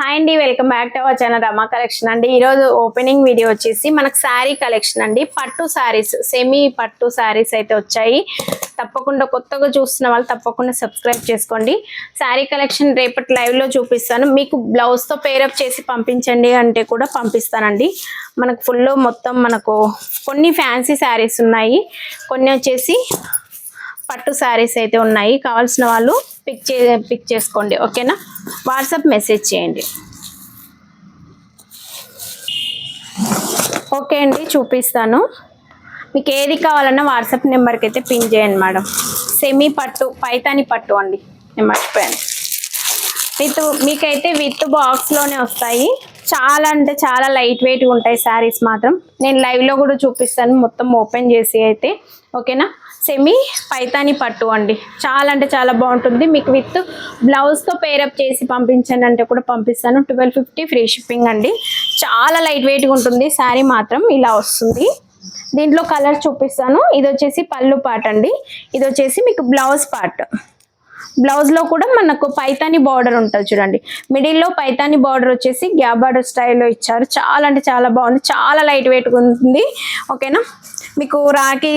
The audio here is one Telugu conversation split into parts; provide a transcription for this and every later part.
హాయ్ అండి welcome back to our channel Rama collection అండి. ఈరోజు ఓపెనింగ్ వీడియో వచ్చేసి మనకు శారీ కలెక్షన్ అండి. పట్టు శారీస్ సెమీ పట్టు శారీస్ అయితే వచ్చాయి. తప్పకుండా కొత్తగా చూస్తున్న వాళ్ళు తప్పకుండా సబ్స్క్రైబ్ చేసుకోండి. శారీ కలెక్షన్ రేపటి లైవ్లో చూపిస్తాను. మీకు బ్లౌజ్తో పేరప్ చేసి పంపించండి అంటే కూడా పంపిస్తానండి. మనకు ఫుల్ మొత్తం మనకు కొన్ని ఫ్యాన్సీ శారీస్ ఉన్నాయి. కొన్ని వచ్చేసి పట్టు శారీస్ అయితే ఉన్నాయి. కావాల్సిన వాళ్ళు పిక్ చే పిక్ చేసుకోండి. ఓకేనా? వాట్సాప్ మెసేజ్ చేయండి. ఓకే అండి చూపిస్తాను. మీకు ఏది కావాలన్నా వాట్సాప్ నెంబర్కి అయితే పిన్ చేయండి మేడం. సెమీ పట్టు పైతాని పట్టు అండి. నేను మర్చిపోయాను. విత్ మీకైతే విత్ బాక్స్లోనే వస్తాయి. చాలా అంటే చాలా లైట్ వెయిట్గా ఉంటాయి శారీస్ మాత్రం. నేను లైవ్లో కూడా చూపిస్తాను. మొత్తం ఓపెన్ చేసి అయితే. ఓకేనా? సెమీ పైతాని పట్టు అండి. చాలా అంటే చాలా బాగుంటుంది. మీకు విత్ బ్లౌజ్తో పేరప్ చేసి పంపించండి అంటే కూడా పంపిస్తాను. ట్వెల్వ్ ఫిఫ్టీ ఫ్రీ షిప్పింగ్ అండి. చాలా లైట్ వెయిట్గా ఉంటుంది. శారీ మాత్రం ఇలా వస్తుంది. దీంట్లో కలర్ చూపిస్తాను. ఇది వచ్చేసి పళ్ళు పార్ట్ అండి. ఇది వచ్చేసి మీకు బ్లౌజ్ పార్ట్ బ్లౌజ్లో కూడా మనకు పైతాని బార్డర్ ఉంటుంది చూడండి. మిడిల్లో పైతాని బార్డర్ వచ్చేసి గ్యాప్ బార్డర్ స్టైల్లో ఇచ్చారు. చాలా అంటే చాలా బాగుంది. చాలా లైట్ వెయిట్గా ఉంటుంది. ఓకేనా మీకు రాఖీ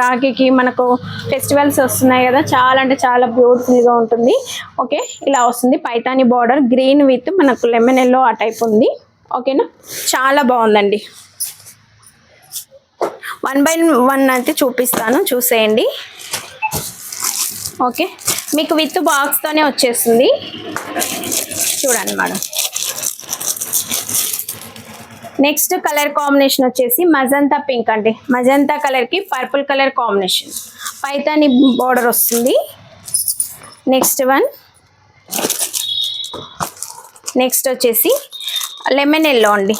రాఖీకి మనకు ఫెస్టివల్స్ వస్తున్నాయి కదా చాలా అంటే చాలా బ్యూటిఫుల్గా ఉంటుంది. ఓకే ఇలా వస్తుంది. పైతాని బార్డర్ గ్రీన్ విత్ మనకు లెమన్ ఎల్లో ఆ టైప్ ఉంది. ఓకేనా? చాలా బాగుందండి. వన్ బై వన్ అయితే చూపిస్తాను చూసేయండి. ఓకే మీకు విత్ బాక్స్తోనే వచ్చేస్తుంది. చూడండి మేడం. నెక్స్ట్ కలర్ కాంబినేషన్ వచ్చేసి మజంతా పింక్ అండి. మజంతా కలర్కి purple colour combination. Paithani border వస్తుంది. Next one. నెక్స్ట్ వచ్చేసి లెమన్ ఎల్లో అండి.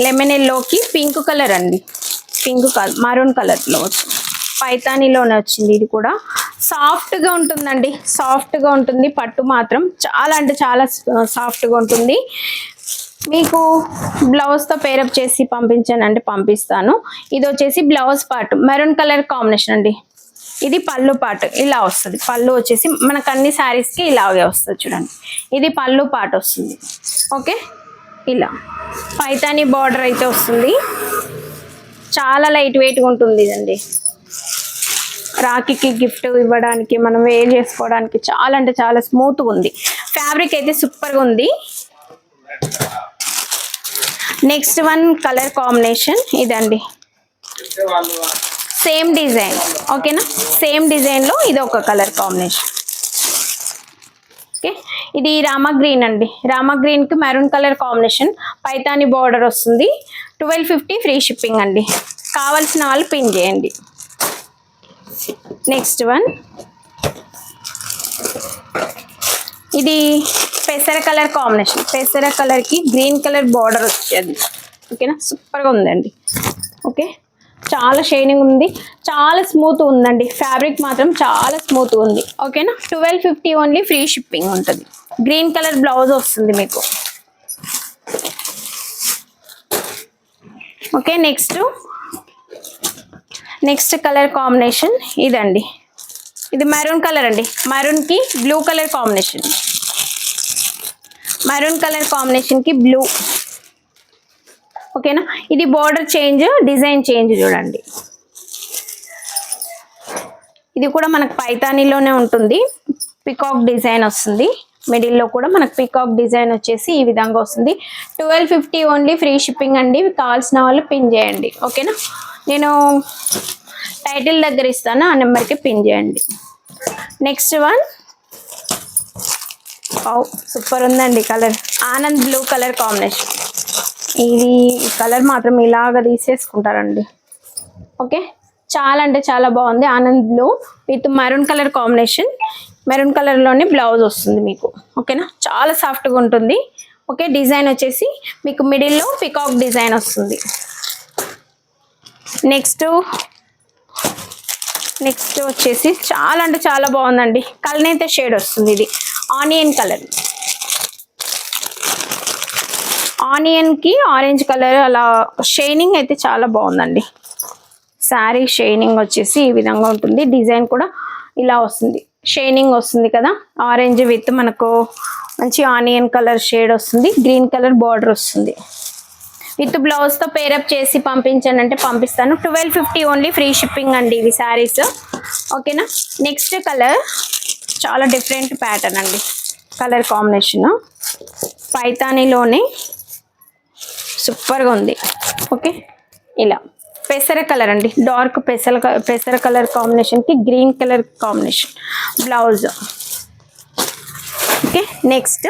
లెమన్ ఎల్లోకి పింక్ కలర్ అండి. పింక్ కలర్ మరూన్ కలర్లో వచ్చింది పైతానీలోనే వచ్చింది ఇది కూడా. సాఫ్ట్గా ఉంటుందండి. సాఫ్ట్గా ఉంటుంది. పట్టు మాత్రం చాలా అంటే చాలా సాఫ్ట్గా ఉంటుంది. మీకు బ్లౌజ్తో పేరప్ చేసి పంపించాను అంటే పంపిస్తాను. ఇది వచ్చేసి blouse part maroon colour combination అండి. ఇది పళ్ళు పాటు ఇలా వస్తుంది. పళ్ళు వచ్చేసి మనకు అన్ని శారీస్కి ఇలాగే వస్తుంది చూడండి. ఇది పళ్ళు పాటు వస్తుంది. ఓకే ఇలా. పైతాని బార్డర్ అయితే వస్తుంది. చాలా లైట్ వెయిట్గా ఉంటుంది ఇదండి. రాఖీకి గిఫ్ట్ ఇవ్వడానికి మనం వేర్ చేసుకోవడానికి చాలా అంటే చాలా స్మూత్గా ఉంది. ఫ్యాబ్రిక్ అయితే సూపర్గా ఉంది. నెక్స్ట్ వన్ కలర్ కాంబినేషన్ ఇదండి. సేమ్ డిజైన్ ఓకేనా సేమ్ డిజైన్లో ఇది ఒక కలర్ కాంబినేషన్ ఓకే ఇది రామా గ్రీన్ అండి. రామా గ్రీన్కి maroon colour combination Paithani border వస్తుంది. ట్వెల్వ్ ఫిఫ్టీ ఫ్రీ షిప్పింగ్ అండి. కావాల్సిన వాళ్ళు పిన్ చేయండి. నెక్స్ట్ వన్ ఇది పెసర కలర్ కాంబినేషన్. పెసర కలర్కి గ్రీన్ కలర్ బార్డర్ వచ్చేది. ఓకేనా సూపర్గా ఉందండి. ఓకే? చాలా షైనింగ్ ఉంది. చాలా స్మూత్ ఉందండి. ఫ్యాబ్రిక్ మాత్రం చాలా స్మూత్ ఉంది. ఓకేనా twelve fifty only free shipping ఉంటుంది. గ్రీన్ కలర్ బ్లౌజ్ వస్తుంది మీకు. Okay next. Next colour combination ఇదండి. ఇది మెరూన్ కలర్ అండి. మెరూన్కి blue colour combination maroon colour కాంబినేషన్కి బ్లూ ఓకేనా ఇది బార్డర్ చేంజ్ డిజైన్ చేంజ్ చూడండి. ఇది కూడా మనకు పైతానీలోనే ఉంటుంది. పికాక్ డిజైన్ వస్తుంది. మిడిల్లో కూడా మనకు పికాక్ డిజైన్ వచ్చేసి ఈ విధంగా వస్తుంది. Twelve fifty only free shipping అండి. కావాల్సిన వాళ్ళు పిన్ చేయండి. ఓకేనా నేను టైటిల్ దగ్గర ఇస్తాను ఆ నెంబర్కి పిన్ చేయండి. Next one. ఓ సూపర్ ఉందండి colour. Anand blue colour combination. ఇది కలర్ మాత్రం ఇలాగ తీసేసుకుంటారండి. ఓకే? చాలా అంటే చాలా బాగుంది. Anand blue with maroon colour combination. Maroon కలర్లోనే బ్లౌజ్ వస్తుంది మీకు. ఓకేనా? చాలా సాఫ్ట్గా ఉంటుంది. ఓకే? డిజైన్ వచ్చేసి మీకు మిడిల్లో పికాక్ డిజైన్ వస్తుంది. నెక్స్ట్ నెక్స్ట్ వచ్చేసి చాలా అంటే చాలా బాగుందండి. కలనైతే షేడ్ వస్తుంది ఇది. ఆనియన్ కలర్ ఆనియన్కి ఆరెంజ్ కలర్ అలా షైనింగ్ అయితే చాలా బాగుందండి. శారీ షైనింగ్ వచ్చేసి ఈ విధంగా ఉంటుంది. డిజైన్ కూడా ఇలా వస్తుంది. షైనింగ్ వస్తుంది కదా. ఆరెంజ్ విత్ మనకు మంచి ఆనియన్ కలర్ షేడ్ వస్తుంది. గ్రీన్ కలర్ బార్డర్ వస్తుంది. విత్ బ్లౌజ్తో పేరప్ చేసి పంపించండి అంటే పంపిస్తాను. Twelve fifty only free shipping అండి ఇవి శారీస్ ఓకేనా నెక్స్ట్ కలర్ చాలా డిఫరెంట్ ప్యాటర్న్ అండి. కలర్ కాంబినేషన్ పైతానీలోనే సూపర్గా ఉంది. ఓకే ఇలా. పెసర కలర్ అండి. డార్క్ పెసర పెసర కలర్ కాంబినేషన్కి green colour combination blouse okay next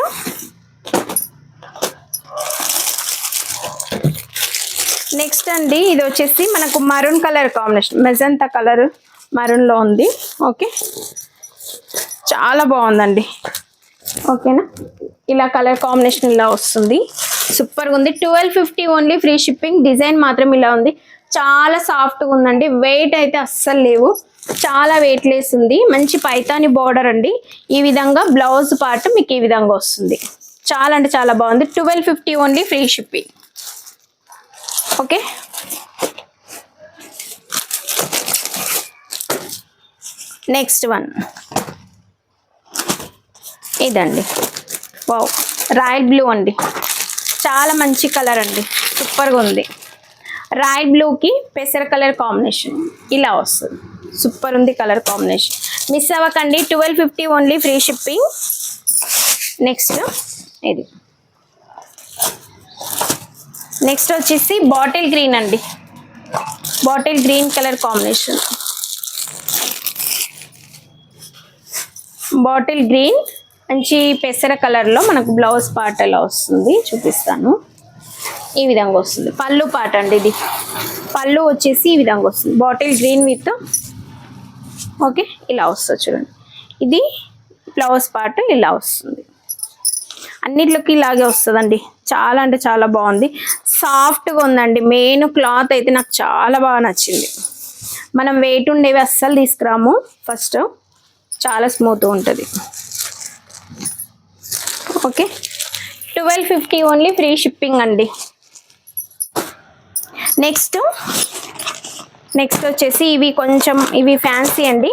next అండి ఇది వచ్చేసి మనకు maroon colour combination magenta colour మరూన్లో ఉంది. ఓకే. చాలా బాగుందండి. ఓకేనా? ఇలా కలర్ కాంబినేషన్ ఇలా వస్తుంది. సూపర్గా ఉంది. Twelve fifty only free shipping design మాత్రం ఇలా ఉంది. చాలా సాఫ్ట్గా ఉందండి. వెయిట్ అయితే అస్సలు లేవు. చాలా వెయిట్ లెస్ ఉంది. మంచి పైతాని బార్డర్ అండి. ఈ విధంగా బ్లౌజ్ పార్ట్ మీకు ఈ విధంగా వస్తుంది. చాలా అంటే చాలా బాగుంది. Twelve fifty only free shipping okay. Next one ఇదండి. వావ్ రాయల్ బ్లూ అండి. చాలా మంచి కలర్ అండి. సూపర్గా ఉంది. రాయల్ బ్లూకి పెసర కలర్ కాంబినేషన్ ఇలా వస్తుంది. సూపర్ ఉంది కలర్ కాంబినేషన్ మిస్ అవ్వకండి. Twelve fifty only free shipping next ఇది. నెక్స్ట్ వచ్చేసి బాటిల్ గ్రీన్ అండి. Bottle green colour combination. Bottle green మంచి పెసర కలర్లో మనకు బ్లౌజ్ పార్ట్ ఎలా వస్తుంది చూపిస్తాను. ఈ విధంగా వస్తుంది. పళ్ళు పాట అండి ఇది. పళ్ళు వచ్చేసి ఈ విధంగా వస్తుంది. బాటిల్ గ్రీన్ విత్ ఓకే ఇలా వస్తుంది చూడండి. ఇది బ్లౌజ్ పార్ట్ ఇలా వస్తుంది. అన్నిట్లోకి ఇలాగే వస్తుందండి. చాలా అంటే చాలా బాగుంది. సాఫ్ట్గా ఉందండి. మెయిన్ క్లాత్ అయితే నాకు చాలా బాగా నచ్చింది. మనం వెయిట్ ఉండేవి అస్సలు తీసుకురాము. ఫస్ట్ చాలా స్మూత్ ఉంటుంది. Okay twelve fifty only free shipping అండి. నెక్స్ట్ నెక్స్ట్ వచ్చేసి ఇవి కొంచెం ఇవి ఫ్యాన్సీ అండి.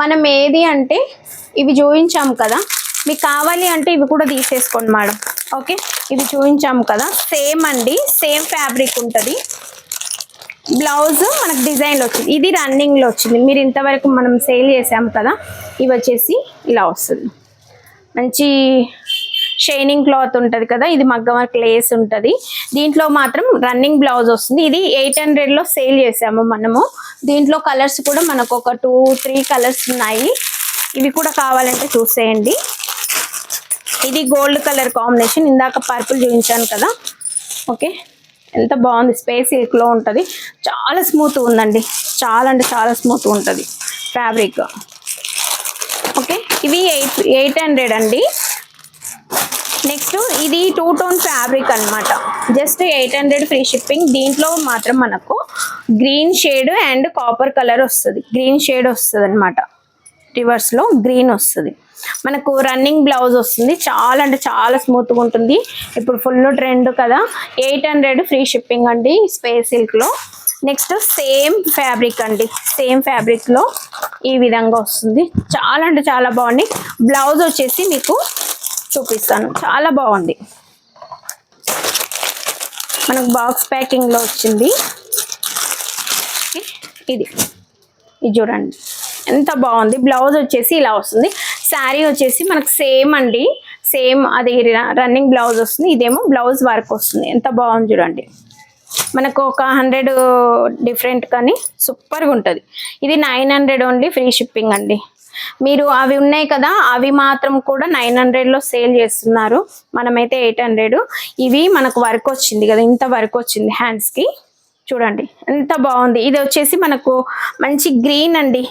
మనం ఏది అంటే ఇవి చూపించాం కదా. మీకు కావాలి అంటే ఇవి కూడా తీసేసుకోండి మేడం. ఓకే? ఇవి చూపించాము కదా. సేమ్ అండి. సేమ్ ఫ్యాబ్రిక్ ఉంటుంది. బ్లౌజ్ మనకు డిజైన్లో వచ్చింది. ఇది రన్నింగ్లో వచ్చింది. మీరు ఇంతవరకు మనం సేల్ చేసాము కదా ఇవి వచ్చేసి ఇలా వస్తుంది. మంచి షైనింగ్ క్లాత్ ఉంటుంది కదా ఇది మగ్గం వర్క్ లేస్ ఉంటుంది. దీంట్లో మాత్రం రన్నింగ్ బ్లౌజ్ వస్తుంది. ఇది ఎయిట్ హండ్రెడ్లో సేల్ చేసాము మనము. దీంట్లో కలర్స్ కూడా మనకు ఒక టూ త్రీ కలర్స్ ఉన్నాయి. ఇవి కూడా కావాలంటే చూసేయండి. ఇది గోల్డ్ కలర్ కాంబినేషన్. ఇందాక పర్పుల్ చూపించాను కదా. ఓకే. ఎంత బాగుంది. స్పేస్ ఎక్కువ ఉంటుంది. చాలా స్మూత్ ఉందండి. చాలా అంటే చాలా స్మూత్ ఉంటుంది. Fabric okay. ఇవి ఎయిట్ ఎయిట్ హండ్రెడ్ అండి. నెక్స్ట్ ఇది టూ టోన్ ఫ్యాబ్రిక్ అన్నమాట. Just eight hundred free shipping. దీంట్లో మాత్రం మనకు green shade and copper colour వస్తుంది. గ్రీన్ షేడ్ వస్తుంది అనమాట రివర్స్లో గ్రీన్ వస్తుంది. మనకు రన్నింగ్ బ్లౌజ్ వస్తుంది. చాలా అంటే చాలా స్మూత్గా ఉంటుంది. ఇప్పుడు ఫుల్ ట్రెండ్ కదా. ఎయిట్ హండ్రెడ్ ఫ్రీ షిప్పింగ్ అండి స్పేస్ సిల్క్లో. నెక్స్ట్ సేమ్ ఫ్యాబ్రిక్ అండి. సేమ్ ఫ్యాబ్రిక్లో ఈ విధంగా వస్తుంది. చాలా అంటే చాలా బాగుంది. బ్లౌజ్ వచ్చేసి మీకు చూపిస్తాను. చాలా బాగుంది. మనకు బాక్స్ ప్యాకింగ్లో వచ్చింది. ఇది. ఇది చూడండి. ఎంత బాగుంది? బ్లౌజ్ వచ్చేసి ఇలా వస్తుంది. శారీ వచ్చేసి మనకు సేమ్ అండి. సేమ్ అది రన్నింగ్ బ్లౌజ్ వస్తుంది. ఇదేమో బ్లౌజ్ వర్క్ వస్తుంది. ఎంత బాగుంది చూడండి. మనకు ఒక హండ్రెడ్ డిఫరెంట్ కానీ సూపర్గా ఉంటుంది. ఇది nine hundred only free shipping అండి. మీరు అవి ఉన్నాయి కదా అవి మాత్రం కూడా నైన్ హండ్రెడ్లో సేల్ చేస్తున్నారు. మనమైతే ఎయిట్ హండ్రెడ్. ఇవి మనకు వర్క్ వచ్చింది కదా ఇంత వర్క్ వచ్చింది హ్యాండ్స్కి. చూడండి ఎంత బాగుంది. ఇది వచ్చేసి మనకు మంచి గ్రీన్ అండి.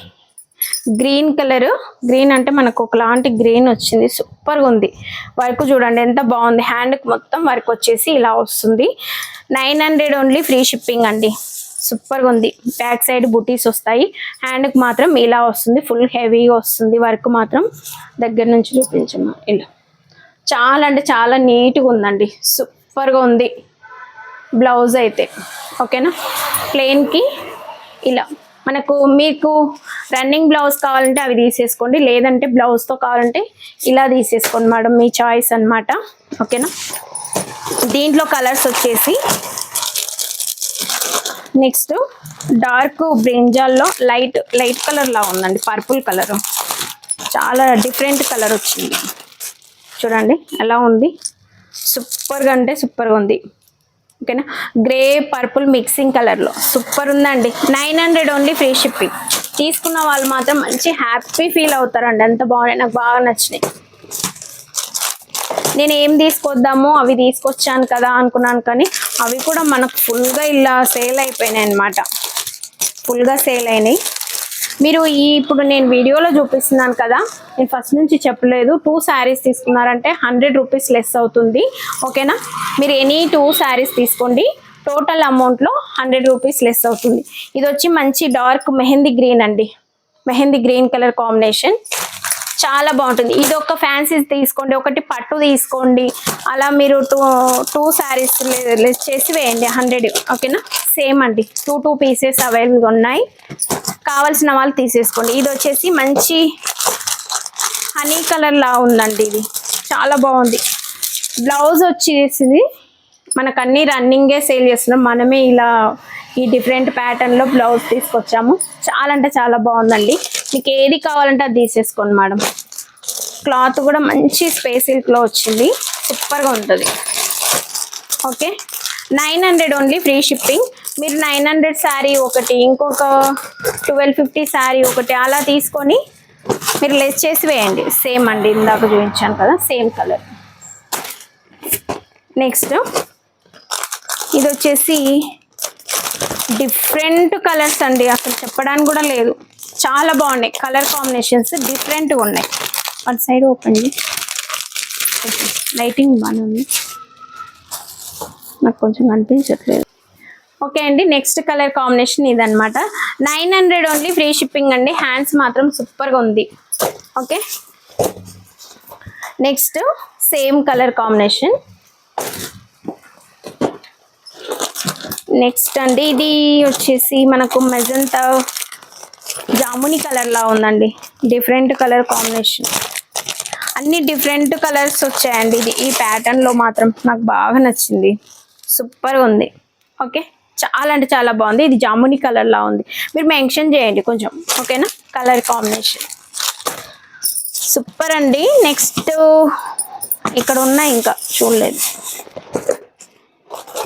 గ్రీన్ కలర్ గ్రీన్ అంటే మనకు ఒకలాంటి గ్రీన్ వచ్చింది సూపర్గా ఉంది. వర్క్ చూడండి ఎంత బాగుంది. హ్యాండ్కి మొత్తం వర్క్ వచ్చేసి ఇలా వస్తుంది. Nine hundred only free shipping అండి. సూపర్గా ఉంది. బ్యాక్ సైడ్ బుటీస్ వస్తాయి. హ్యాండ్కి మాత్రం ఇలా వస్తుంది. ఫుల్ హెవీగా వస్తుంది వర్క్ మాత్రం. దగ్గర నుంచి చూపించమ్మా ఇలా. చాలా అంటే చాలా నీట్గా ఉందండి. సూపర్గా ఉంది. బ్లౌజ్ అయితే. ఓకేనా ప్లెయిన్కి ఇలా. మనకు మీకు రన్నింగ్ బ్లౌజ్ కావాలంటే అవి తీసేసుకోండి. లేదంటే బ్లౌజ్తో కావాలంటే ఇలా తీసేసుకోండి మేడం మీ చాయిస్ అన్నమాట. ఓకేనా దీంట్లో కలర్స్ వచ్చేసి నెక్స్ట్ డార్క్ బ్రింజాల్లో లైట్ లైట్ కలర్లా ఉందండి పర్పుల్ కలరు చాలా డిఫరెంట్ కలర్ వచ్చింది. చూడండి ఎలా ఉంది? సూపర్గా అంటే సూపర్గా ఉంది. ఓకేనా? గ్రే పర్పుల్ మిక్సింగ్ కలర్లో సూపర్ ఉందండి. Nine hundred only free shipping తీసుకున్న వాళ్ళు మాత్రం మంచి హ్యాపీ ఫీల్ అవుతారండి. అంత బాగున్నాయి? నాకు బాగా నచ్చినాయి. నేను ఏం తీసుకొద్దామో అవి తీసుకొచ్చాను కదా అనుకున్నాను కానీ అవి కూడా మనకు ఫుల్గా ఇలా సేల్ అయిపోయినాయి అనమాట ఫుల్గా సేల్ అయినాయి. మీరు ఈ ఇప్పుడు నేను వీడియోలో చూపిస్తున్నాను కదా నేను ఫస్ట్ నుంచి చెప్పలేదు. టూ శారీస్ తీసుకున్నారంటే హండ్రెడ్ రూపీస్ లెస్ అవుతుంది. ఓకేనా మీరు ఎనీ టూ శారీస్ తీసుకోండి. టోటల్ అమౌంట్లో హండ్రెడ్ రూపీస్ లెస్ అవుతుంది. ఇది వచ్చి మంచి డార్క్ మెహందీ గ్రీన్ అండి. మెహందీ గ్రీన్ కలర్ కాంబినేషన్ చాలా బాగుంటుంది. ఇది ఒక ఫ్యాన్సీ తీసుకోండి ఒకటి పట్టు తీసుకోండి. అలా మీరు టూ టూ శారీస్ లెస్ చేసి వేయండి హండ్రెడ్ ఓకేనా సేమ్ అండి. టూ టూ పీసెస్ అవైలబుల్గా ఉన్నాయి. కావాల్సిన వాళ్ళు తీసేసుకోండి. ఇది వచ్చేసి మంచి హనీ కలర్లా ఉందండి ఇది. చాలా బాగుంది. బ్లౌజ్ వచ్చేసి మనకు అన్ని రన్నింగే సేల్ చేస్తున్నాం. మనమే ఇలా ఈ డిఫరెంట్ ప్యాటర్న్లో బ్లౌజ్ తీసుకొచ్చాము. చాలా అంటే చాలా బాగుందండి. మీకు ఏది కావాలంటే అది తీసేసుకోండి మేడం. క్లాత్ కూడా మంచి స్పేస్ సిల్క్లో వచ్చింది. సూపర్గా ఉంటుంది. Okay? Nine hundred only free shipping మీరు నైన్ హండ్రెడ్ శారీ ఒకటి ఇంకొక ట్వెల్వ్ ఫిఫ్టీ శారీ ఒకటి అలా తీసుకొని మీరు లెస్ చేసి వేయండి. సేమ్ అండి ఇందాక చూపించాను కదా సేమ్ కలర్ నెక్స్ట్ ఇది వచ్చేసి డిఫరెంట్ కలర్స్ అండి అసలు చెప్పడానికి కూడా లేదు. చాలా బాగున్నాయి కలర్ కాంబినేషన్స్ డిఫరెంట్గా ఉన్నాయి. వన్ సైడ్ ఓపెన్ లైటింగ్ బాగుంది నాకు కొంచెం కనిపించట్లేదు. ఓకే అండి నెక్స్ట్ కలర్ కాంబినేషన్ ఇదనమాట nine hundred only free shipping అండి హ్యాండ్స్ మాత్రం సూపర్గా ఉంది. Okay. Next same colour combination. Next అండి ఇది వచ్చేసి మనకు మెజంతా జాముని కలర్లా ఉందండి. Different colour combination. అన్ని డిఫరెంట్ కలర్స్ వచ్చాయండి. ఇది ఈ ప్యాటర్న్లో మాత్రం నాకు బాగా నచ్చింది. సూపర్ ఉంది. ఓకే? చాలా అంటే చాలా బాగుంది. ఇది జాముని కలర్లా ఉంది. మీరు మెన్షన్ చేయండి కొంచెం. ఓకేనా? Colour combination. సూపర్ అండి. నెక్స్ట్ ఇక్కడ ఉన్నాయి ఇంకా. చూడలేదు.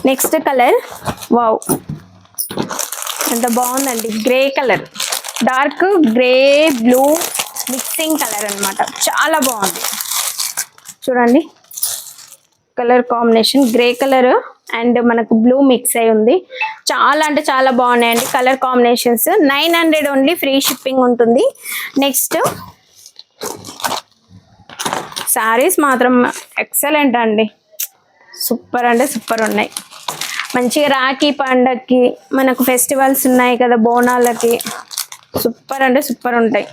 నెక్స్ట్ కలర్ వావ్ ఎంత బాగుందండి. Grey colour dark grey blue mixing colour అన్నమాట. చాలా బాగుంది. చూడండి. Colour combination grey colour and మనకు బ్లూ మిక్స్ అయి ఉంది. చాలా అంటే చాలా బాగున్నాయండి colour combinations nine hundred only free shipping ఉంటుంది. నెక్స్ట్ శారీస్ మాత్రం ఎక్సలెంట్ అండి. సూపర్ అంటే సూపర్ ఉన్నాయి. మంచిగా రాఖీ పండగకి మనకు ఫెస్టివల్స్ ఉన్నాయి కదా బోనాలకి. సూపర్ అంటే సూపర్ ఉంటాయి.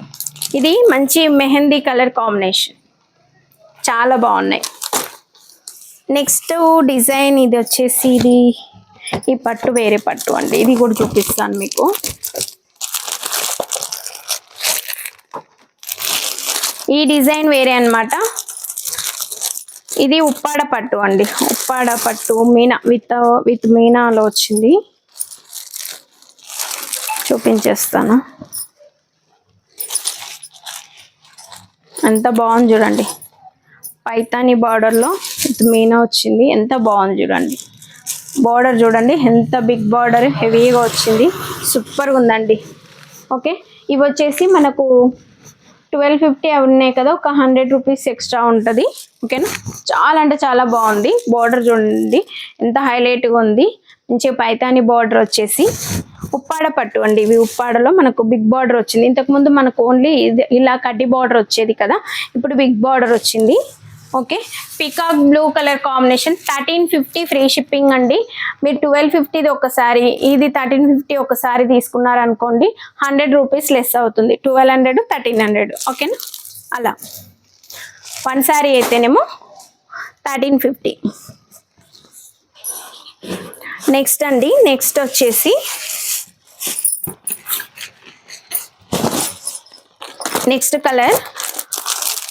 ఇది మంచి మెహందీ కలర్ కాంబినేషన్. చాలా బాగున్నాయి. నెక్స్ట్ డిజైన్ ఇది వచ్చేసి ఇది. ఈ పట్టు వేరే పట్టు అండి. ఇది కూడా చూపిస్తాను మీకు. ఈ డిజైన్ వేరే అన్నమాట. ఇది ఉప్పాడ పట్టు అండి. ఉప్పాడ పట్టు మీనా విత్ విత్ మీనాలో వచ్చింది. చూపించేస్తాను. ఎంత బాగుంది చూడండి. పైతాని బార్డర్లో విత్ మీనా వచ్చింది. ఎంత బాగుంది చూడండి. బార్డర్ చూడండి. ఎంత బిగ్ బార్డర్ హెవీగా వచ్చింది. సూపర్గా ఉందండి. ఓకే? ఇవి వచ్చేసి మనకు ట్వెల్వ్ ఫిఫ్టీ అవి ఉన్నాయి కదా ఒక హండ్రెడ్ రూపీస్ ఎక్స్ట్రా ఉంటుంది. ఓకేనా? చాలా అంటే చాలా బాగుంది. బార్డర్ చూడండి. ఎంత హైలైట్గా ఉంది. మంచిగా పైతాని బార్డర్ వచ్చేసి. ఉప్పాడ పట్టు అండి. ఇవి ఉప్పాడలో మనకు బిగ్ బార్డర్ వచ్చింది. ఇంతకుముందు మనకు ఓన్లీ ఇది ఇలా కడ్డీ బార్డర్ వచ్చేది కదా. ఇప్పుడు బిగ్ బార్డర్ వచ్చింది. Okay. Peacock blue colour combination thirteen fifty free shipping అండి. మీరు ట్వెల్వ్ ఫిఫ్టీది ఒకసారి ఇది థర్టీన్ ఫిఫ్టీ ఒకసారి తీసుకున్నారనుకోండి హండ్రెడ్ రూపీస్ లెస్ అవుతుంది. ట్వెల్వ్ హండ్రెడ్ థర్టీన్ హండ్రెడ్ ఓకేనా? అలా. వన్ శారీ అయితేనేమో థర్టీన్ ఫిఫ్టీ నెక్స్ట్ అండి నెక్స్ట్ వచ్చేసి నెక్స్ట్ కలర్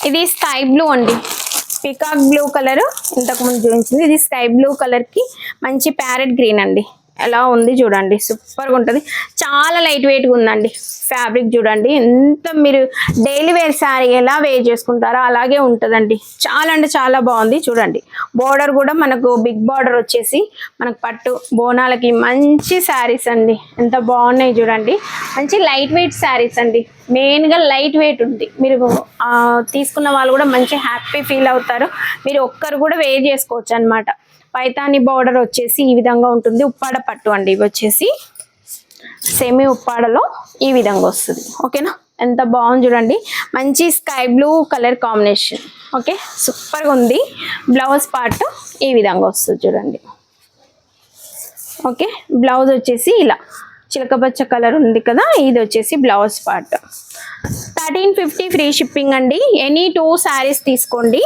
ఇది స్కై బ్లూ అండి. పికాక్ బ్లూ కలర్ ఇంతకుముందు చూపించింది. ఇది స్కై బ్లూ కలర్కి మంచి ప్యారెట్ గ్రీన్ అండి. ఎలా ఉంది చూడండి సూపర్గా ఉంటుంది. చాలా లైట్ వెయిట్గా ఉందండి ఫ్యాబ్రిక్ చూడండి. ఎంత మీరు డైలీ వేర్ శారీ ఎలా వేర్ చేసుకుంటారో అలాగే ఉంటుందండి. చాలా అంటే చాలా బాగుంది చూడండి. బోర్డర్ కూడా మనకు బిగ్ బార్డర్ వచ్చేసి మనకు పట్టు బోనాలకి మంచి శారీస్ అండి. ఎంత బాగున్నాయి చూడండి. మంచి లైట్ వెయిట్ శారీస్ అండి. మెయిన్గా లైట్ వెయిట్ ఉంది. మీరు తీసుకున్న వాళ్ళు కూడా మంచి హ్యాపీ ఫీల్ అవుతారు. మీరు ఒక్కరు కూడా వేర్ చేసుకోవచ్చు అనమాట పైతాని బార్డర్ వచ్చేసి ఈ విధంగా ఉంటుంది. ఉప్పాడ పట్టు అండి ఇవి వచ్చేసి. సెమీ ఉప్పాడలో ఈ విధంగా వస్తుంది. ఓకేనా ఎంత బాగుంది చూడండి. మంచి sky blue colour combination okay సూపర్గా ఉంది. బ్లౌజ్ పార్ట్ ఈ విధంగా వస్తుంది చూడండి. ఓకే బ్లౌజ్ వచ్చేసి ఇలా. చిలకపచ్చ కలర్ ఉంది కదా? ఇది వచ్చేసి blouse part thirteen fifty free shipping అండి. ఎనీ టూ శారీస్ తీసుకోండి.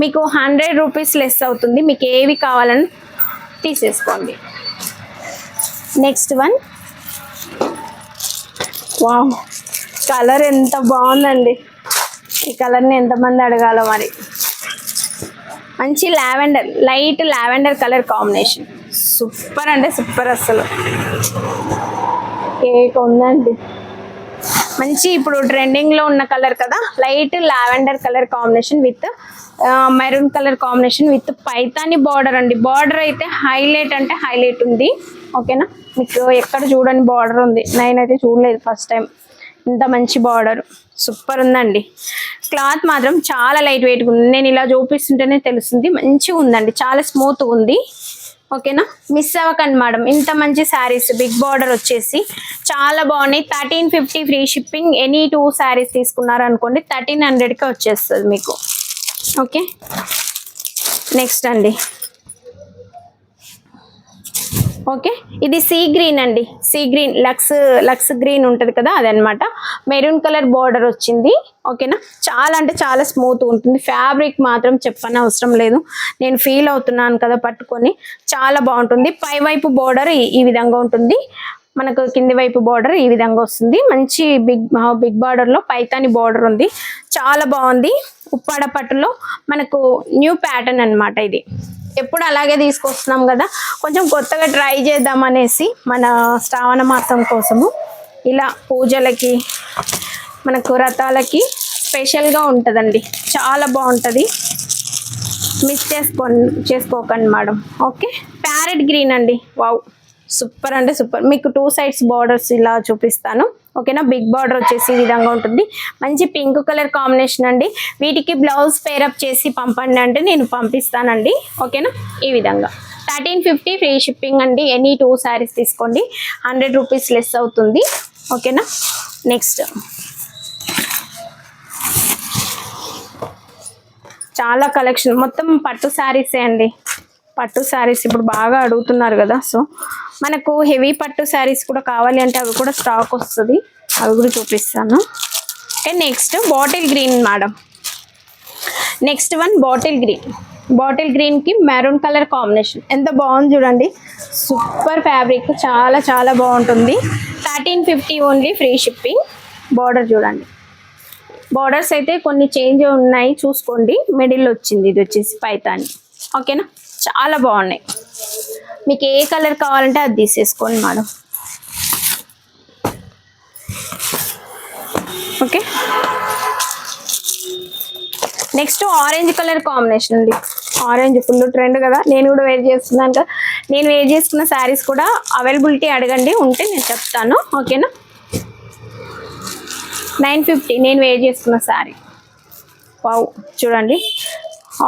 మీకు హండ్రెడ్ రూపీస్ లెస్ అవుతుంది. మీకు ఏవి కావాలని తీసేసుకోండి. Next one. వావ్. కలర్ ఎంత బాగుందండి. ఈ కలర్ని ఎంతమంది అడగాలో మరి. మంచి lavender light lavender colour combination. Super అంటే సూపర్ అసలు కేక్ ఉందండి. మంచి ఇప్పుడు ట్రెండింగ్లో ఉన్న కలర్ కదా. Light lavender colour combination with maroon colour combination with Paithani border అండి. బార్డర్ అయితే హైలైట్ అంటే హైలైట్ ఉంది. ఓకేనా మీకు ఎక్కడ చూడని బార్డర్ ఉంది. నేనైతే చూడలేదు ఫస్ట్ టైం ఇంత మంచి బార్డర్ సూపర్ ఉందండి. క్లాత్ మాత్రం చాలా లైట్ వెయిట్గా ఉంది. నేను ఇలా చూపిస్తుంటేనే తెలుస్తుంది. మంచిగా ఉందండి. చాలా స్మూత్గా ఉంది. ఓకేనా? మిస్ అవ్వకండి మేడం ఇంత మంచి శారీస్ బిగ్ బార్డర్ వచ్చేసి చాలా బాగున్నాయి. Thirteen fifty free shipping any two saris తీసుకున్నారు అనుకోండి థర్టీన్ హండ్రెడ్కి వచ్చేస్తుంది మీకు. ఓకే నెక్స్ట్ అండి. ఓకే? ఇది సీ గ్రీన్ అండి. Sea green Lux Lux green ఉంటుంది కదా అదనమాట మెరూన్ కలర్ బార్డర్ వచ్చింది. ఓకేనా? చాలా అంటే చాలా స్మూత్ ఉంటుంది. ఫ్యాబ్రిక్ మాత్రం చెప్పని అవసరం లేదు. నేను ఫీల్ అవుతున్నాను కదా పట్టుకొని. చాలా బాగుంటుంది. పై వైపు బార్డర్ ఈ విధంగా ఉంటుంది. మనకు కింది వైపు బార్డర్ ఈ విధంగా వస్తుంది. మంచి బిగ్ బిగ్ బార్డర్లో పైతాని బార్డర్ ఉంది. చాలా బాగుంది. ఉప్పాడ పట్టులో మనకు న్యూ ప్యాటర్న్ అన్నమాట ఇది. ఎప్పుడు అలాగే తీసుకొస్తున్నాం కదా. కొంచెం కొత్తగా ట్రై చేద్దాం అనేసి మన శ్రావణ మాసం కోసము ఇలా పూజలకి మనకు వ్రతాలకి స్పెషల్గా ఉంటుందండి. చాలా బాగుంటుంది. మిస్ చేసుకో చేసుకోకండి మేడం. ఓకే? ప్యారెట్ గ్రీన్ అండి. వావ్! సూపర్ అంటే సూపర్. మీకు టూ సైడ్స్ బార్డర్స్ ఇలా చూపిస్తాను. ఓకేనా? బిగ్ బార్డర్ వచ్చేసి ఈ విధంగా ఉంటుంది. మంచి పింక్ కలర్ కాంబినేషన్ అండి. వీటికి బ్లౌజ్ పేరప్ చేసి పంపండి అంటే నేను పంపిస్తానండి. ఓకేనా? ఈ విధంగా. థర్టీన్ ఫిఫ్టీ ఫ్రీ షిప్పింగ్ అండి. ఎనీ టూ శారీస్ తీసుకోండి. హండ్రెడ్ రూపీస్ లెస్ అవుతుంది. ఓకేనా? నెక్స్ట్. చాలా కలెక్షన్. మొత్తం పట్టు శారీసే అండి. పట్టు శారీస్ ఇప్పుడు బాగా అడుగుతున్నారు కదా సో మనకు హెవీ పట్టు శారీస్ కూడా కావాలి అంటే అవి కూడా స్టాక్ వస్తుంది. అవి కూడా చూపిస్తాను. And next bottle green madam next one bottle green bottle గ్రీన్కి మెరూన్ కలర్ కాంబినేషన్ ఎంత బాగుంది చూడండి. సూపర్ ఫ్యాబ్రిక్ చాలా చాలా బాగుంటుంది. Thirteen fifty only free shipping border చూడండి. బార్డర్స్ అయితే కొన్ని చేంజ్ ఉన్నాయి చూసుకోండి. మిడిల్ వచ్చింది ఇది వచ్చేసి పైతాని ఓకేనా చాలా బాగున్నాయి. మీకు ఏ కలర్ కావాలంటే అది తీసేసుకోండి madam. Okay. Next orange colour combination అండి. ఆరెంజ్ ఫుల్ ట్రెండ్ కదా. నేను కూడా వేర్ చేస్తున్నాను కదా. నేను వేర్ చేసుకున్న శారీస్ కూడా అవైలబిలిటీ అడగండి. ఉంటే నేను చెప్తాను. ఓకేనా? Nine fifty. నేను వేర్ చేసుకున్న శారీ. వావ్. చూడండి.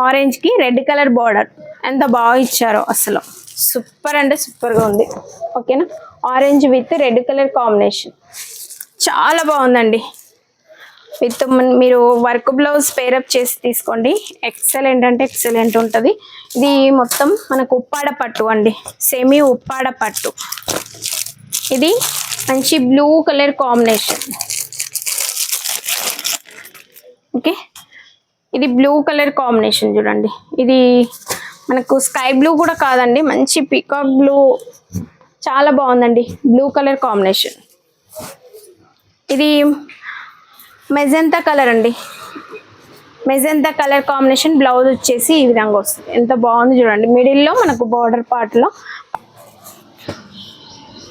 ఆరెంజ్కి రెడ్ కలర్ బార్డర్ ఎంత బాగా ఇచ్చారో అసలు. సూపర్ అంటే సూపర్గా ఉంది. ఓకేనా orange with red colour combination చాలా బాగుందండి. విత్ మీరు వర్క్ బ్లౌజ్ పేరప్ చేసి తీసుకోండి. ఎక్సలెంట్ అంటే ఎక్సలెంట్ ఉంటుంది. ఇది మొత్తం మనకు ఉప్పాడ పట్టు అండి. సెమీ ఉప్పాడ పట్టు. ఇది మంచి బ్లూ కలర్ కాంబినేషన్ ఓకే ఇది బ్లూ కలర్ కాంబినేషన్ చూడండి. ఇది మనకు స్కై బ్లూ కూడా కాదండి మంచి పికాక్ బ్లూ చాలా బాగుందండి బ్లూ కలర్ కాంబినేషన్ ఇది మెజంతా కలర్ అండి. మెజంతా కలర్ కాంబినేషన్ బ్లౌజ్ వచ్చేసి ఈ విధంగా వస్తుంది. ఎంత బాగుంది చూడండి. మిడిల్లో మనకు బార్డర్ పార్ట్లో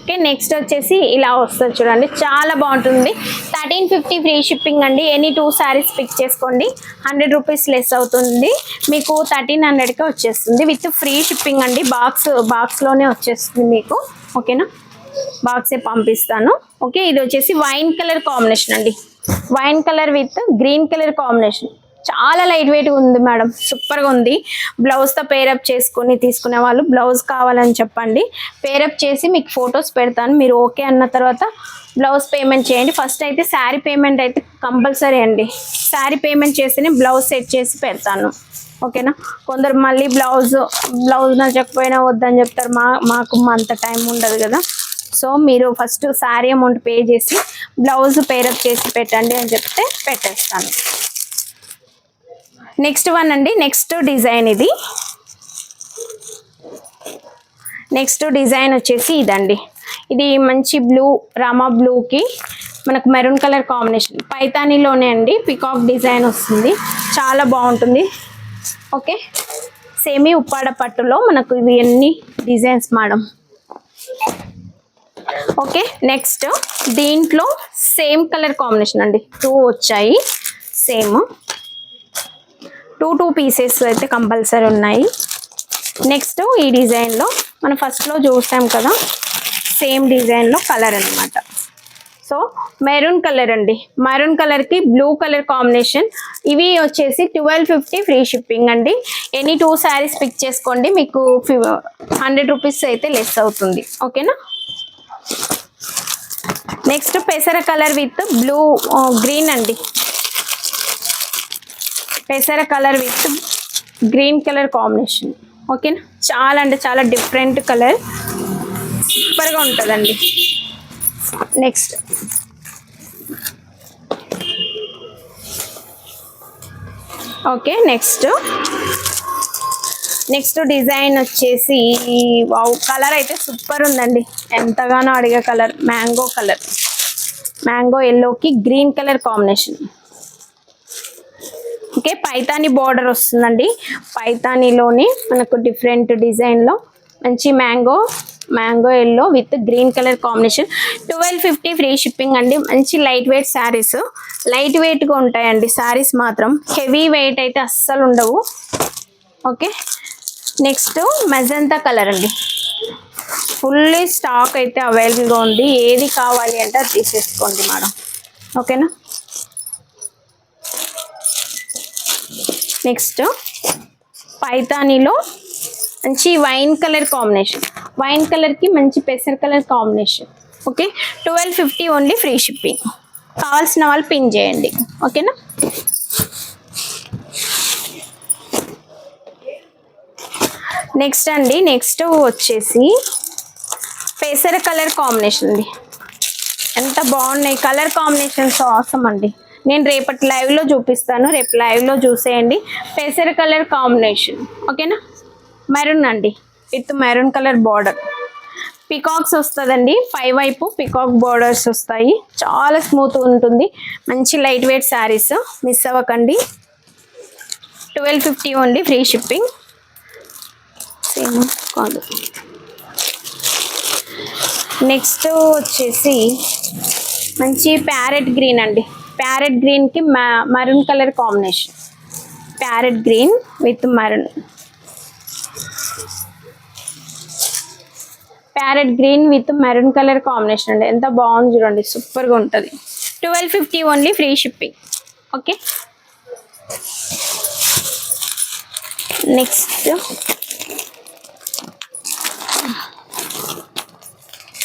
ఓకే నెక్స్ట్ వచ్చేసి ఇలా వస్తుంది చూడండి. చాలా బాగుంటుంది. థర్టీన్ ఫిఫ్టీ ఫ్రీ షిప్పింగ్ అండి. ఎనీ టూ శారీస్ పిక్ చేసుకోండి. హండ్రెడ్ రూపీస్ లెస్ అవుతుంది. మీకు థర్టీన్ హండ్రెడ్కే వచ్చేస్తుంది. విత్ ఫ్రీ షిప్పింగ్ అండి. బాక్స్ బాక్స్లోనే వచ్చేస్తుంది మీకు. ఓకేనా బాక్సే పంపిస్తాను. ఓకే ఇది వచ్చేసి వైన్ కలర్ కాంబినేషన్ అండి. Wine colour with green colour combination చాలా లైట్ వెయిట్ ఉంది మేడం. సూపర్గా ఉంది. బ్లౌజ్తో పేరప్ చేసుకొని తీసుకునే వాళ్ళు బ్లౌజ్ కావాలని చెప్పండి. పేరప్ చేసి మీకు ఫొటోస్ పెడతాను. మీరు ఓకే అన్న తర్వాత బ్లౌజ్ పేమెంట్ చేయండి. ఫస్ట్ అయితే శారీ పేమెంట్ అయితే కంపల్సరీ అండి. శారీ పేమెంట్ చేస్తేనే బ్లౌజ్ సెట్ చేసి పెడతాను. ఓకేనా కొందరు మళ్ళీ బ్లౌజ్ బ్లౌజ్ నచ్చకపోయినా వద్దని చెప్తారు. మా మాకు అంత టైం ఉండదు కదా? సో మీరు ఫస్ట్ శారీ అమౌంట్ పే చేసి బ్లౌజ్ పేరప్ చేసి పెట్టండి అని చెప్తే పెట్టేస్తాను. నెక్స్ట్ వన్ అండి. నెక్స్ట్ డిజైన్ ఇది. నెక్స్ట్ డిజైన్ వచ్చేసి ఇదండి. ఇది మంచి బ్లూ రామా బ్లూకి మనకు మెరూన్ కలర్ కాంబినేషన్ పైతానీలోనే అండి. పికాక్ డిజైన్ వస్తుంది. చాలా బాగుంటుంది. ఓకే సేమీ ఉప్పాడ పట్టులో మనకు ఇవి అన్ని డిజైన్స్ మేడం ఓకే నెక్స్ట్ దీంట్లో సేమ్ కలర్ కాంబినేషన్ అండి. టూ వచ్చాయి. సేమ్ టూ టూ పీసెస్ అయితే కంపల్సరీ ఉన్నాయి. నెక్స్ట్ ఈ డిజైన్లో మనం ఫస్ట్లో చూసాం కదా సేమ్ డిజైన్లో కలర్ అనమాట సో మెరూన్ కలర్ అండి. మెరూన్ కలర్కి బ్లూ కలర్ కాంబినేషన్ ఇవి వచ్చేసి ట్వెల్వ్ ఫిఫ్టీ ఫ్రీ షిప్పింగ్ అండి. ఎనీ టూ శారీస్ పిక్ చేసుకోండి మీకు హండ్రెడ్ రూపీస్ అయితే లెస్ అవుతుంది. ఓకేనా నెక్స్ట్ పెసర కలర్ విత్ బ్లూ గ్రీన్ అండి. పెసర colour with green colour combination. ఓకేనా? చాలా అంటే చాలా డిఫరెంట్ కలర్. సూపర్గా ఉంటుందండి. Next. Okay next. Next design వచ్చేసి కలర్ అయితే సూపర్ ఉందండి. ఎంతగానో అడిగే కలర్ మ్యాంగో కలర్. మ్యాంగో ఎల్లోకి green colour combination. Okay Paithani border వస్తుందండి. పైతానీలోని మనకు డిఫరెంట్ డిజైన్లో మంచి mango mango yellow with green colour combination twelve fifty free shipping అండి. మంచి లైట్ వెయిట్ శారీస్ లైట్ వెయిట్గా ఉంటాయండి శారీస్ మాత్రం. హెవీ వెయిట్ అయితే అస్సలు ఉండవు. ఓకే నెక్స్ట్ మెజంతా కలర్ అండి. ఫుల్లీ స్టాక్ అయితే అవైలబుల్గా ఉంది. ఏది కావాలి అంటే అది తీసేసుకోండి మేడం. ఓకేనా? నెక్స్ట్ పైతానీలో మంచి వైన్ కలర్ కాంబినేషన్ వైన్ కలర్కి మంచి పెసర్ colour combination okay twelve fifty only free shipping కావాల్సిన వాళ్ళు పిన్ చేయండి. ఓకేనా నెక్స్ట్ అండి. నెక్స్ట్ వచ్చేసి పెసర కలర్ కాంబినేషన్ అండి. ఎంత బాగున్నాయి. కలర్ కాంబినేషన్స్ అవసరం అండి. నేను రేపటి లైవ్లో చూపిస్తాను. రేపు లైవ్లో చూసేయండి. పెసర కలర్ కాంబినేషన్ ఓకేనా? మెరూన్ అండి. With maroon colour border peacocks వస్తుందండి. పై వైపు పికాక్ బార్డర్స్ వస్తాయి. చాలా స్మూత్ ఉంటుంది. మంచి లైట్ వెయిట్ శారీస్ మిస్ అవ్వకండి. Twelve fifty only free shipping same కాదు. నెక్స్ట్ వచ్చేసి మంచి ప్యారెట్ గ్రీన్ అండి. ప్యారెట్ గ్రీన్కి maroon colour combination. Parrot green with maroon. Parrot green with maroon colour combination అండి. ఎంత బాగుంది చూడండి సూపర్గా ఉంటుంది. Twelve fifty only free shipping. Okay? Next.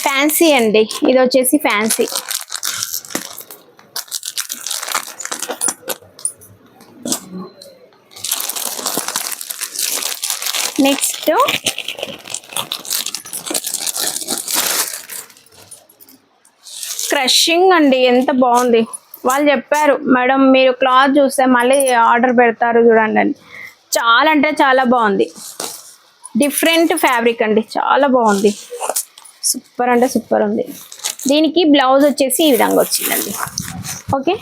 Fancy అండి. ఇది వచ్చేసి ఫ్యాన్సీ. ఫ్లషింగ్ అండి ఎంత బాగుంది. వాళ్ళు చెప్పారు మేడం మీరు క్లాత్ చూస్తే మళ్ళీ ఆర్డర్ పెడతారు చూడండి అండి చాలా అంటే చాలా బాగుంది. డిఫరెంట్ ఫ్యాబ్రిక్ అండి చాలా బాగుంది. సూపర్ అంటే సూపర్ ఉంది. దీనికి బ్లౌజ్ వచ్చేసి ఈ విధంగా వచ్చిందండి. Okay?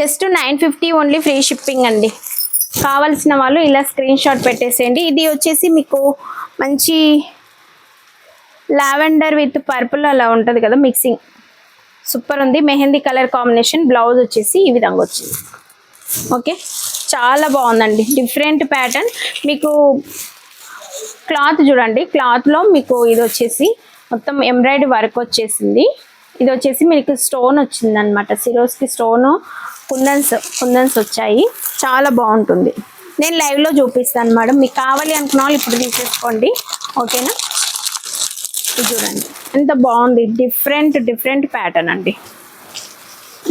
Just nine fifty only free shipping అండి. కావాల్సిన వాళ్ళు ఇలా స్క్రీన్ షాట్ పెట్టేసేయండి. ఇది వచ్చేసి మీకు మంచి లావెండర్ విత్ పర్పుల్ అలా ఉంటుంది కదా మిక్సింగ్. సూపర్ ఉంది. Mehndi colour combination. బ్లౌజ్ వచ్చేసి ఈ విధంగా వచ్చింది. ఓకే? చాలా బాగుందండి. Different pattern. మీకు క్లాత్ చూడండి. క్లాత్లో మీకు ఇది వచ్చేసి మొత్తం ఎంబ్రాయిడరీ వర్క్ వచ్చేసింది. ఇది వచ్చేసి మీకు స్టోన్ వచ్చింది అనమాట సిరోస్కి స్టోను కుందన్స్ కుందన్స్ వచ్చాయి. చాలా బాగుంటుంది. నేను లైవ్లో చూపిస్తాను మేడం. మీకు కావాలి అనుకున్న వాళ్ళు ఇప్పుడు తీసేసుకోండి. ఓకేనా? చూడండి. ఎంత బాగుంది. డిఫరెంట్ డిఫరెంట్ ప్యాటర్న్ అండి.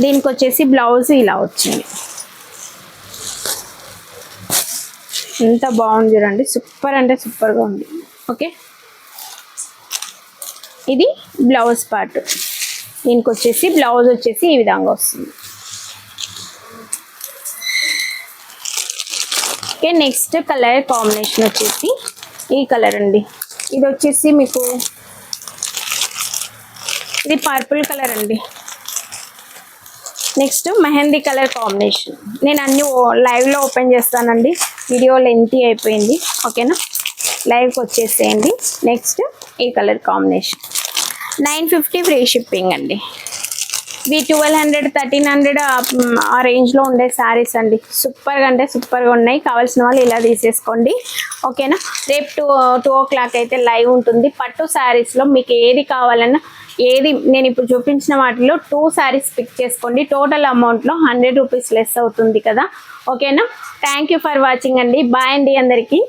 దీనికి వచ్చేసి బ్లౌజ్ ఇలా వచ్చింది. ఎంత బాగుంది చూడండి. సూపర్ అంటే సూపర్గా ఉంది. ఓకే ఇది బ్లౌజ్ పార్ట్ దీనికి వచ్చేసి బ్లౌజ్ వచ్చేసి ఈ విధంగా వస్తుంది. ఓకే నెక్స్ట్ కలర్ కాంబినేషన్ వచ్చేసి ఈ కలర్ అండి. ఇది వచ్చేసి మీకు ఇది పర్పుల్ కలర్ అండి. నెక్స్ట్ మెహందీ కలర్ కాంబినేషన్ నేను అన్ని ఓ- లైవ్లో ఓపెన్ చేస్తానండి. వీడియో లెంతీ అయిపోయింది. ఓకేనా లైవ్కి వచ్చేసేయండి. నెక్స్ట్ ఈ colour combination nine fifty free shipping అండి. వి ట్వెల్వ్ హండ్రెడ్ థర్టీన్ హండ్రెడ్ ఆ రేంజ్లో ఉండే శారీస్ అండి. సూపర్గా అంటే సూపర్గా ఉన్నాయి. కావాల్సిన వాళ్ళు ఇలా తీసేసుకోండి. ఓకేనా రేపు టూ టూ ఓ క్లాక్ అయితే లైవ్ ఉంటుంది. పట్టు శారీస్లో మీకు ఏది కావాలన్నా ఏది నేను ఇప్పుడు చూపించిన వాటిలో టూ శారీస్ పిక్ చేసుకోండి. టోటల్ అమౌంట్లో హండ్రెడ్ రూపీస్ లెస్ అవుతుంది కదా. ఓకేనా థ్యాంక్ యూ ఫర్ వాచింగ్ అండి. బాయ్ అండి అందరికీ.